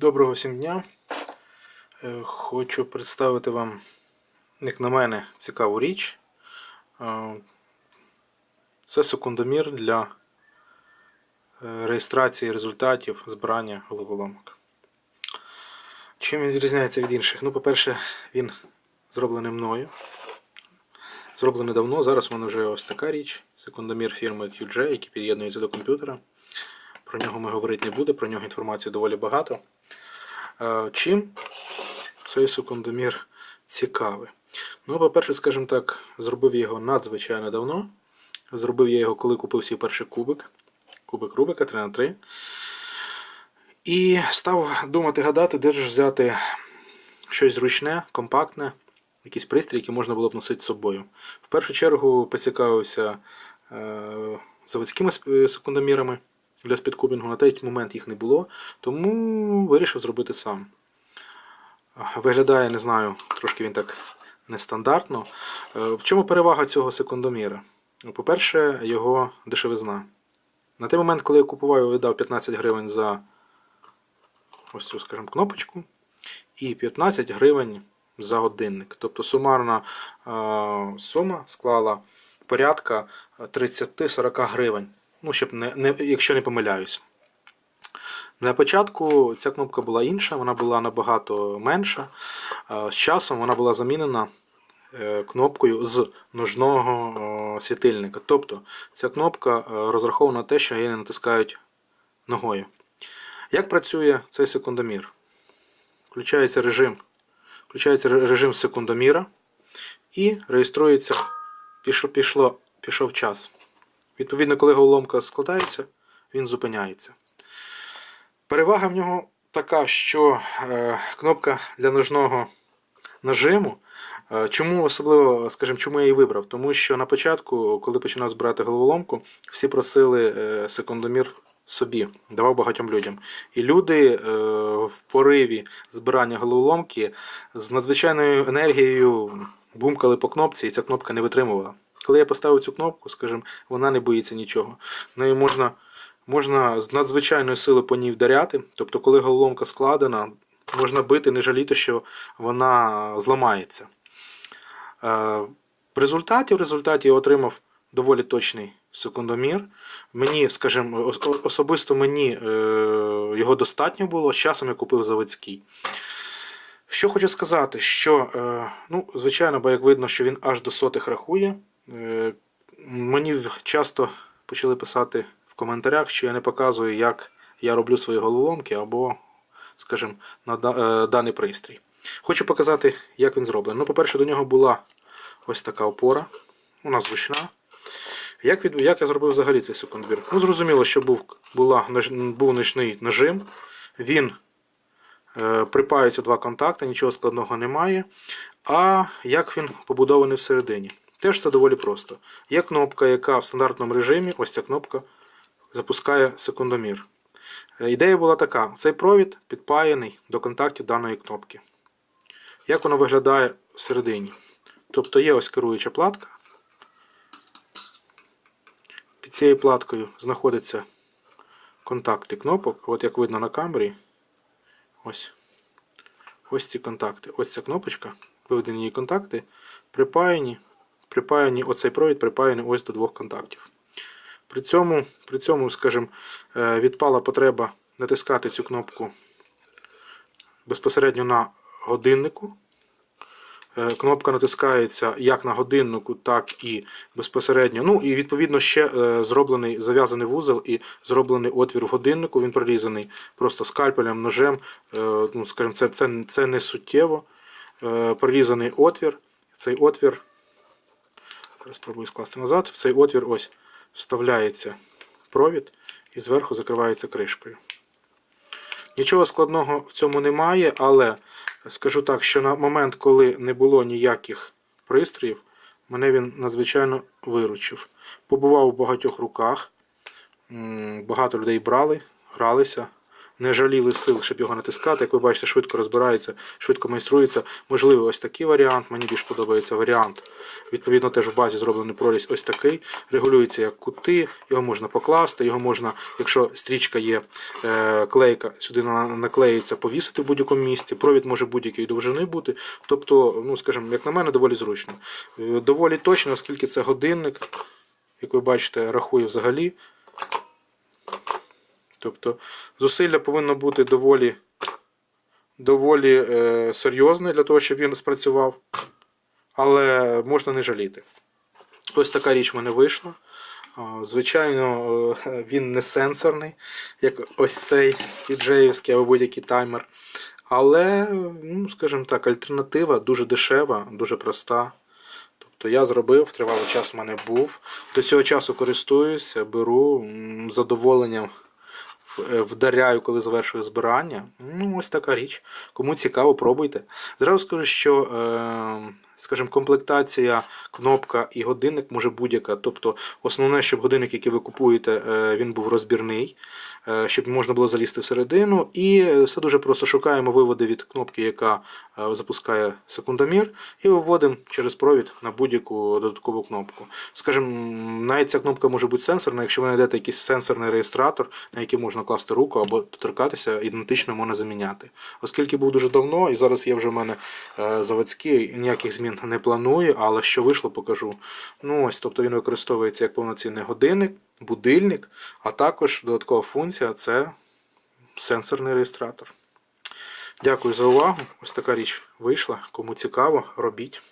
Доброго всім дня. Е, Хочу представити вам, як на мене, цікаву річ. Е, Це секундомір для е, реєстрації результатів збирання головоломок. Чим він відрізняється від інших? Ну, по-перше, він зроблений мною. Зроблений давно. Зараз у мене вже ось така річ. Секундомір фірми QJ, який під'єднується до комп'ютера. Про нього ми говорити не буде, про нього інформації доволі багато. Е, Чим цей секундомір цікавий? Ну, по-перше, скажімо так, зробив я його надзвичайно давно. Зробив я його, коли купив свій перший кубик. Кубик Рубика 3 на 3 І став думати, гадати, де ж взяти щось зручне, компактне, якийсь пристрій, який можна було б носити з собою. В першу чергу поцікавився е, заводськими секундомірами для спідкубінгу. На той момент їх не було, тому вирішив зробити сам. Виглядає, не знаю, трошки він так нестандартно. Е, В чому перевага цього секундоміра? Ну, По-перше, його дешевизна. На той момент, коли я купував, я видав 15 гривень за ось цю, скажімо, кнопочку, і 15 гривень за годинник. Тобто сумарна е, сума склала порядка 30-40 гривень. Ну, щоб не, не, якщо не помиляюсь. На початку ця кнопка була інша, вона була набагато менша. З часом вона була замінена е, кнопкою з ножного е, світильника. Тобто ця кнопка е, розрахована на те, що її не натискають ногою. Як працює цей секундомір? Включається режим, включається режим секундоміра і реєструється, пішло, пішло, пішов час. Відповідно, коли головоломка складається, він зупиняється. Перевага в нього така, що е, кнопка для ножного нажиму. е, Чому особливо, скажімо, чому я її вибрав? Тому що на початку, коли починав збирати головоломку, всі просили е, секундомір собі, давав багатьом людям. І люди в пориві збирання головоломки з надзвичайною енергією бумкали по кнопці, і ця кнопка не витримувала. Коли я поставив цю кнопку, скажімо, вона не боїться нічого. Нею можна можна з надзвичайної сили по ній вдаряти. Тобто, коли головоломка складена, можна бити, не жаліти, що вона зламається. Е, В результаті, в результаті я отримав доволі точний секундомір. Мені, скажімо, особисто мені е, його достатньо було. З часом я купив заводський. Що хочу сказати, що, е, ну, звичайно, бо як видно, що він аж до сотих рахує. Е, Мені часто почали писати в коментарях, що я не показую, як я роблю свої головоломки або, скажімо, на е, даний пристрій. Хочу показати, як він зроблений. Ну, по-перше, до нього була ось така опора, вона зручна. Як, від, як я зробив взагалі цей секундомір? Ну, зрозуміло, що був, була, був нічний нажим, він е, припаються два контакти, нічого складного немає. А як він побудований всередині? Теж це доволі просто. Є кнопка, яка в стандартному режимі, ось ця кнопка, запускає секундомір. Е, Ідея була така: цей провід підпаяний до контактів даної кнопки. Як воно виглядає всередині? Тобто є ось керуюча платка. Під цією платкою знаходяться контакти кнопок. От як видно на камері. Ось. Ось ці контакти. Ось ця кнопочка. Виведені її контакти. Припаяні. Припаяні, оцей провід припаяний ось до двох контактів. При цьому, при цьому, скажімо, е, відпала потреба натискати цю кнопку безпосередньо на годиннику. Е, Кнопка натискається як на годиннику, так і безпосередньо. Ну і відповідно ще е, зроблений зав'язаний вузол і зроблений отвір в годиннику. Він прорізаний просто скальпелем, ножем. Ну, скажімо, це, це, це не суттєво. Прорізаний отвір. Цей отвір. Зараз спробую скласти назад. В цей отвір ось вставляється провід і зверху закривається кришкою. Нічого складного в цьому немає, але скажу так, що на момент, коли не було ніяких пристроїв, мене він надзвичайно виручив. Побував у багатьох руках, багато людей брали, гралися. Не жаліли сил, щоб його натискати. Як ви бачите, швидко розбирається, швидко майструється. Можливо, ось такий варіант. Мені більш подобається варіант. Відповідно, теж в базі зроблений прорізь ось такий. Регулюється як кути, його можна покласти, його можна, якщо стрічка є е, клейка, сюди наклеїться, повісити в будь-якому місці. Провід може будь-якої довжини бути. Тобто, ну скажімо, як на мене, доволі зручно. Е, Доволі точно, оскільки це годинник, як ви бачите, рахує взагалі. Тобто зусилля повинно бути доволі, доволі е, серйозне для того, щоб він спрацював. Але можна не жаліти. Ось така річ в мене вийшла. Звичайно, е, він не сенсорний, як ось цей тіджеївський або будь-який таймер. Але, ну, скажімо так, альтернатива дуже дешева, дуже проста. Тобто я зробив, тривалий час в мене був. До цього часу користуюся, беру задоволенням е, вдаряю, коли завершую збирання. Ну, ось така річ. Кому цікаво, пробуйте. Зразу скажу, що, е, скажімо, комплектація, кнопка і годинник може будь-яка. Тобто, основне, щоб годинник, який ви купуєте, е, він був розбірний, е, щоб можна було залізти всередину. І е, все дуже просто шукаємо виводи від кнопки, яка запускає секундомір, і виводимо через провід на будь-яку додаткову кнопку. Скажімо, навіть ця кнопка може бути сенсорна, якщо ви знайдете якийсь сенсорний реєстратор, на який можна класти руку або доторкатися, ідентично можна заміняти. Оскільки був дуже давно, і зараз є вже в мене заводський, ніяких змін не планую, але що вийшло, покажу. Ну ось, тобто він використовується як повноцінний годинник, будильник, а також додаткова функція це сенсорний реєстратор. Дякую за увагу. Ось така річ вийшла. Кому цікаво, робіть.